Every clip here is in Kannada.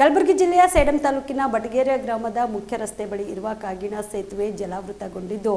ಕಲಬುರಗಿ ಜಿಲ್ಲೆಯ ಸೇಡಂ ತಾಲೂಕಿನ ಬಟಗೇರಿಯ ಗ್ರಾಮದ ಮುಖ್ಯ ರಸ್ತೆ ಬಳಿ ಇರುವ ಕಾಗಿಣ ಸೇತುವೆ ಜಲಾವೃತಗೊಂಡಿದ್ದು,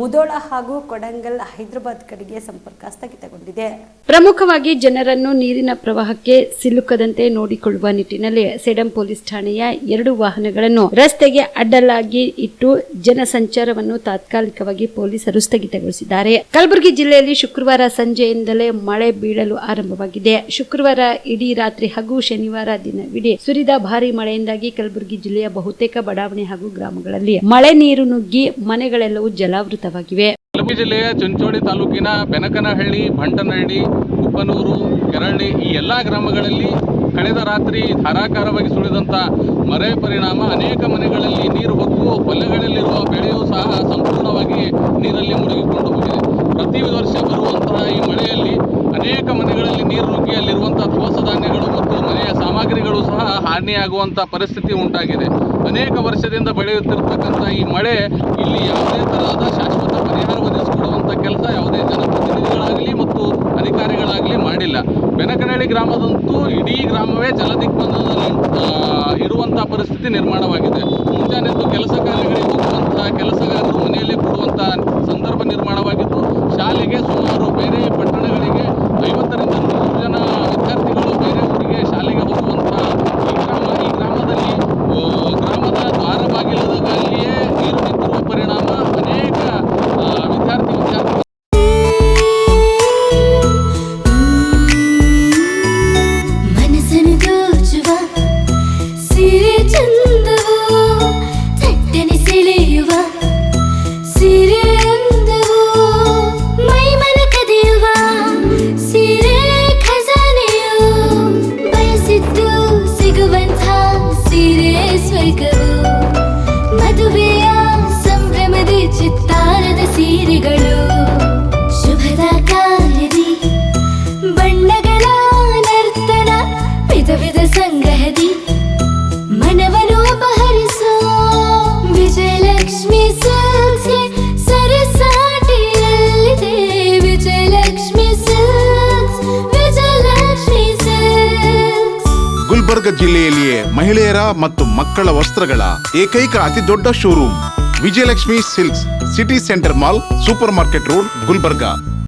ಮುದೋಳ ಹಾಗೂ ಕೊಡಂಗಲ್ ಹೈದರಾಬಾದ್ ಕಡೆಗೆ ಸಂಪರ್ಕ ಸ್ಥಗಿತಗೊಂಡಿದೆ. ಪ್ರಮುಖವಾಗಿ ಜನರನ್ನು ನೀರಿನ ಪ್ರವಾಹಕ್ಕೆ ಸಿಲುಕದಂತೆ ನೋಡಿಕೊಳ್ಳುವ ನಿಟ್ಟಿನಲ್ಲಿ ಸೇಡಂ ಪೊಲೀಸ್ ಠಾಣೆಯ ಎರಡು ವಾಹನಗಳನ್ನು ರಸ್ತೆಗೆ ಅಡ್ಡಲಾಗಿ ಇಟ್ಟು ಜನಸಂಚಾರವನ್ನು ತಾತ್ಕಾಲಿಕವಾಗಿ ಪೊಲೀಸರು ಸ್ಥಗಿತಗೊಳಿಸಿದ್ದಾರೆ. ಕಲಬುರಗಿ ಜಿಲ್ಲೆಯಲ್ಲಿ ಶುಕ್ರವಾರ ಸಂಜೆಯಿಂದಲೇ ಮಳೆ ಬೀಳಲು ಆರಂಭವಾಗಿದೆ. ಶುಕ್ರವಾರ ಇಡೀ ರಾತ್ರಿ ಹಾಗೂ ಶನಿವಾರ ದಿನವಿಡೀ ಸುರಿದ ಭಾರಿ ಮಳೆಯಿಂದಾಗಿ ಕಲಬುರಗಿ ಜಿಲ್ಲೆಯ ಬಹುತೇಕ ಬಡಾವಣೆ ಹಾಗೂ ಗ್ರಾಮಗಳಲ್ಲಿ ಮಳೆ ನೀರು ನುಗ್ಗಿ ಮನೆಗಳೆಲ್ಲವೂ ಜಲಾವೃತವಾಗಿವೆ. ಕಲಬುರಗಿ ಜಿಲ್ಲೆಯ ಚುಂಚೋಳಿ ತಾಲೂಕಿನ ಬೆನಕನಹಳ್ಳಿ ಬಂಟನಹಳ್ಳಿ ಕುಪ್ಪನೂರು, ಕೆರಳ್ಳಿ ಈ ಎಲ್ಲಾ ಗ್ರಾಮಗಳಲ್ಲಿ ಕಳೆದ ರಾತ್ರಿ ಧಾರಾಕಾರವಾಗಿ ಸುಳಿದಂತ ಮರೆ ಪರಿಣಾಮ ಅನೇಕ ಮನೆಗಳಲ್ಲಿ ನೀರು ಹೊಕ್ಕು ಹೊಲಗಳಲ್ಲಿರುವ ಬೆಳೆಯೂ ಹಾನಿಯಾಗುವಂಥ ಪರಿಸ್ಥಿತಿ ಉಂಟಾಗಿದೆ. ಅನೇಕ ವರ್ಷದಿಂದ ಬೆಳೆಯುತ್ತಿರತಕ್ಕಂಥ ಈ ಮಳೆ ಇಲ್ಲಿ ಯಾವುದೇ ತರಹದ ಶಾಶ್ವತ ಪರಿಹಾರ ಒದಗಿಸಿಕೊಡುವಂಥ ಕೆಲಸ ಯಾವುದೇ ಜನಪ್ರತಿನಿಧಿಗಳಾಗಲಿ ಮತ್ತು ಅಧಿಕಾರಿಗಳಾಗಲಿ ಮಾಡಿಲ್ಲ. ಬೆನಕನಹಳ್ಳಿ ಗ್ರಾಮದಂತೂ ಇಡೀ ಗ್ರಾಮವೇ ಜಲದಿಗ್ಬಂಧನದಲ್ಲಿ ದಿಗ್ಬಂಧನದಲ್ಲಿ ಇರುವಂಥ ಪರಿಸ್ಥಿತಿ ನಿರ್ಮಾಣವಾಗಿದೆ. ಮುಂಜಾನೆದ್ದು ಕೆಲಸ ಕಾರ್ಯಗಳಿಗೆ ಹೋಗುವಂತಹ ಸಂಗ್ರಹದಿ ಮನವನು ಬಹರಿಸೋ ವಿಜಯಲಕ್ಷ್ಮಿ ಸಿಲ್ಕ್ಸ್ಗೆ ಸರಸಾಟಿಯಲ್ಲಿದೆ. ವಿಜಯಲಕ್ಷ್ಮಿ ಸಿಲ್ಕ್ಸ್ ವಿಜಯಲಕ್ಷ್ಮಿ ಸಿಲ್ಕ್ಸ್ ಗುಲ್ಬರ್ಗ ಜಿಲ್ಲೆಯಲ್ಲಿಯೇ ಮಹಿಳೆಯರ ಮತ್ತು ಮಕ್ಕಳ ವಸ್ತ್ರಗಳ ಏಕೈಕ ಅತಿ ದೊಡ್ಡ showroom. Vijayalakshmi silks city centre mall, super market road, Gulbarga.